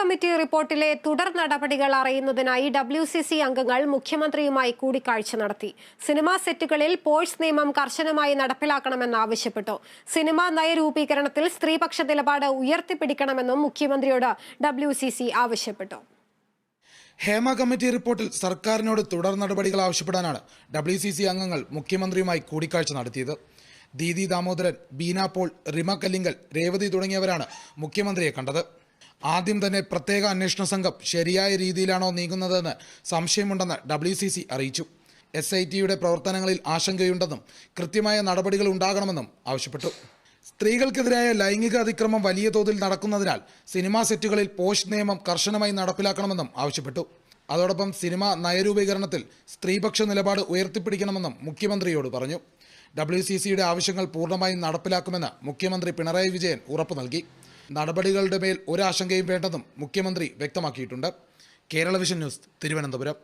Committee റിപ്പോർട്ടിലെ തുടർ നടപടികൾ അറിയുന്നതിനായി ഡബ്ല്യു സി സി അംഗങ്ങൾ മുഖ്യമന്ത്രിയുമായി കൂടിക്കാഴ്ച നടത്തി. സിനിമാ സെറ്റുകളിൽ പോഴ്സ് നിയമം കർശനമായി നടപ്പിലാക്കണമെന്നാവശ്യപ്പെട്ടു സിനിമാ നയരൂപീകരണത്തിൽ സ്ത്രീപക്ഷ നിലപാട് ഉയർത്തിപ്പിടിക്കണമെന്നും മുഖ്യമന്ത്രിയോട് ഡബ്ല്യു സി സി ആവശ്യപ്പെട്ടു. ഹേമ കമ്മിറ്റി റിപ്പോർട്ടിൽ സർക്കാരിനോട് തുടർ നടപടികൾ ആവശ്യപ്പെടാനാണ് ഡബ്ല്യു സി സി അംഗങ്ങൾ മുഖ്യമന്ത്രിയുമായി കൂടിക്കാഴ്ച നടത്തിയത്. ദീദി ദാമോദരൻ ബീന പോൾ റിമ കല്ലിങ്കൽ രേവതി തുടങ്ങിയവരാണ് മുഖ്യമന്ത്രിയെ കണ്ടത്. ആദ്യം തന്നെ പ്രത്യേക അന്വേഷണ സംഘം ശരിയായ രീതിയിലാണോ നീങ്ങുന്നതെന്ന് സംശയമുണ്ടെന്ന് ഡബ്ല്യു സി സി അറിയിച്ചു. എസ് ഐ ടിയുടെ പ്രവർത്തനങ്ങളിൽ ആശങ്കയുണ്ടെന്നും കൃത്യമായ നടപടികൾ ഉണ്ടാകണമെന്നും ആവശ്യപ്പെട്ടു. സ്ത്രീകൾക്കെതിരായ ലൈംഗിക അതിക്രമം വലിയ തോതിൽ നടക്കുന്നതിനാൽ സിനിമാ സെറ്റുകളിൽ പോസ്റ്റ് നിയമം കർശനമായി നടപ്പിലാക്കണമെന്നും ആവശ്യപ്പെട്ടു. അതോടൊപ്പം സിനിമ നയരൂപീകരണത്തിൽ സ്ത്രീപക്ഷ നിലപാട് ഉയർത്തിപ്പിടിക്കണമെന്നും മുഖ്യമന്ത്രിയോട് പറഞ്ഞു. ഡബ്ല്യു സി സിയുടെ ആവശ്യങ്ങൾ പൂർണമായും നടപ്പിലാക്കുമെന്ന് മുഖ്യമന്ത്രി പിണറായി വിജയൻ ഉറപ്പു നൽകി. നടപടികളുടെ മേൽ ഒരാശങ്കയും വേണ്ടെന്നും മുഖ്യമന്ത്രി വ്യക്തമാക്കിയിട്ടുണ്ട്. Kerala vision news Thiruvananthapuram.